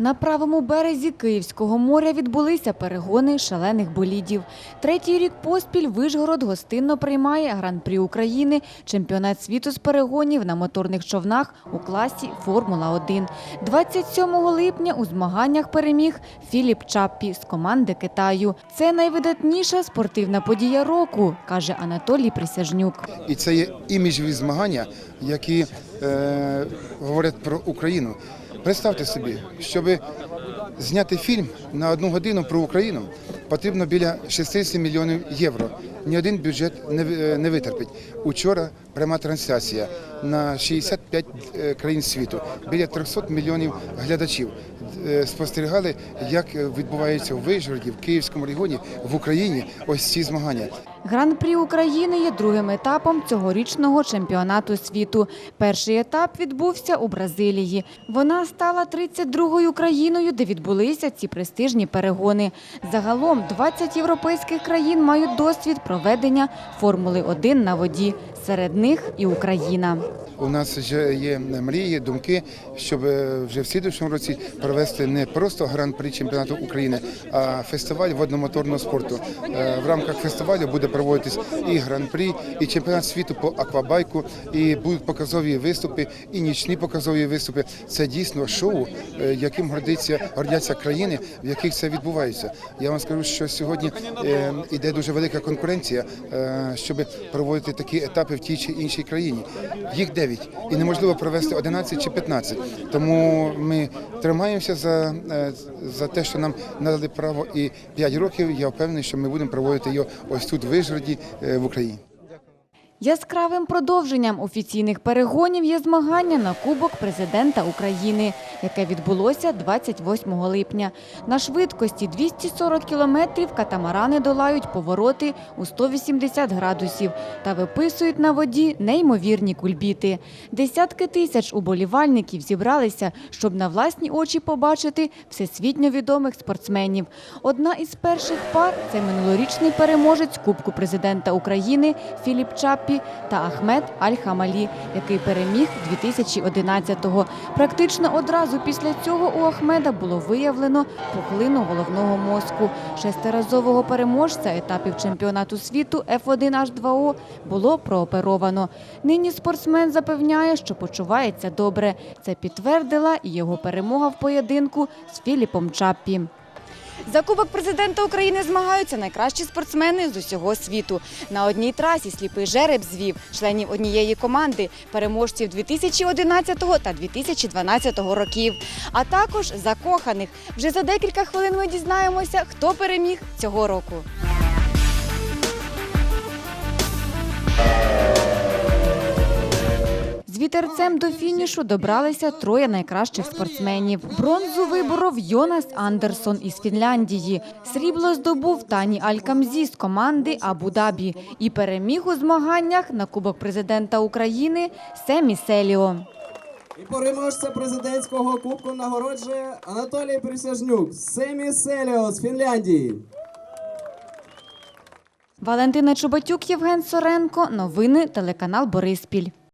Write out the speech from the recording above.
На правому березі Київського моря відбулися перегони шалених болідів. Третій рік поспіль Вишгород гостинно приймає Гран-прі України, чемпіонат світу з перегонів на моторних човнах у класі Формула-1. 27 липня у змаганнях переміг Філіп Чаппі з команди Китаю. Це найвидатніша спортивна подія року, каже Анатолій Присяжнюк. І це є іміджові змагання, які е, говорять про Україну. Представте собі, щоб зняти фільм на одну годину про Україну, потрібно біля 60 мільйонів євро. Ні один бюджет не, ви- не витерпить. Учора пряма трансляція на 65 е, країн світу, біля 300 мільйонів глядачів е, спостерігали, як відбувається в Вишгороді, в Київському регіоні, в Україні ось ці змагання. Гран-прі України є другим етапом цьогорічного чемпіонату світу. Перший етап відбувся у Бразилії. Вона стала 32-ю країною, де відбулися ці престижні перегони. Загалом 20 європейських країн мають досвід проведення Формули 1 на воді. Серед них і Україна. У нас вже є мрії, думки, щоб е, вже в слідчому році провести не просто гран-прі чемпіонату України, а фестиваль водномоторного спорту. Е, В рамках фестивалю буде проводитись і гран-прі, і чемпіонат світу по аквабайку, і будуть показові виступи, і нічні показові виступи. Це дійсно шоу, е, яким гордиться гордяться країни, в яких це відбувається. Я вам скажу, що сьогодні е, іде дуже велика конкуренція, щоб проводити такі етапи в тій чи іншій країні. Їх 9 і неможливо провести 11 чи 15. Тому ми тримаємося за, е, за те, що нам надали право і 5 років. Я впевнений, що ми будемо проводити його ось тут в Вижгороді е, в Україні. Яскравим продовженням офіційних перегонів є змагання на Кубок президента України, яке відбулося 28 липня. На швидкості 240 кілометрів катамарани долають повороти у 180 градусів та виписують на воді неймовірні кульбіти. Десятки тисяч уболівальників зібралися, щоб на власні очі побачити всесвітньо відомих спортсменів. Одна із перших пар це минулорічний переможець Кубку президента України Філіп Чаппі та Ахмед Аль-Хамалі, який переміг 2011-го. Практично одразу після цього у Ахмеда було виявлено пухлину головного мозку. Шестиразового переможця етапів чемпіонату світу F1H2O було прооперовано. Нині спортсмен запевняє, що почувається добре. Це підтвердила і його перемога в поєдинку з Філіпом Чаппі. За Кубок президента України змагаються найкращі спортсмени з усього світу. На одній трасі сліпий жереб звів членів однієї команди, переможців 2011 та 2012 років, а також закоханих. Вже за декілька хвилин ми дізнаємося, хто переміг цього року. Вітерцем до фінішу добралися троє найкращих спортсменів. Бронзу виборов Йонас Андерсон із Фінляндії. Срібло здобув Тані Алькамзі з команди Абу-Дабі і переміг у змаганнях на Кубок президента України Семі Селіо. І переможця президентського кубку нагороджує Анатолій Присяжнюк, Семі Селіо з Фінляндії. Валентина Чубатюк, Євген Соренко. Новини телеканал Бориспіль.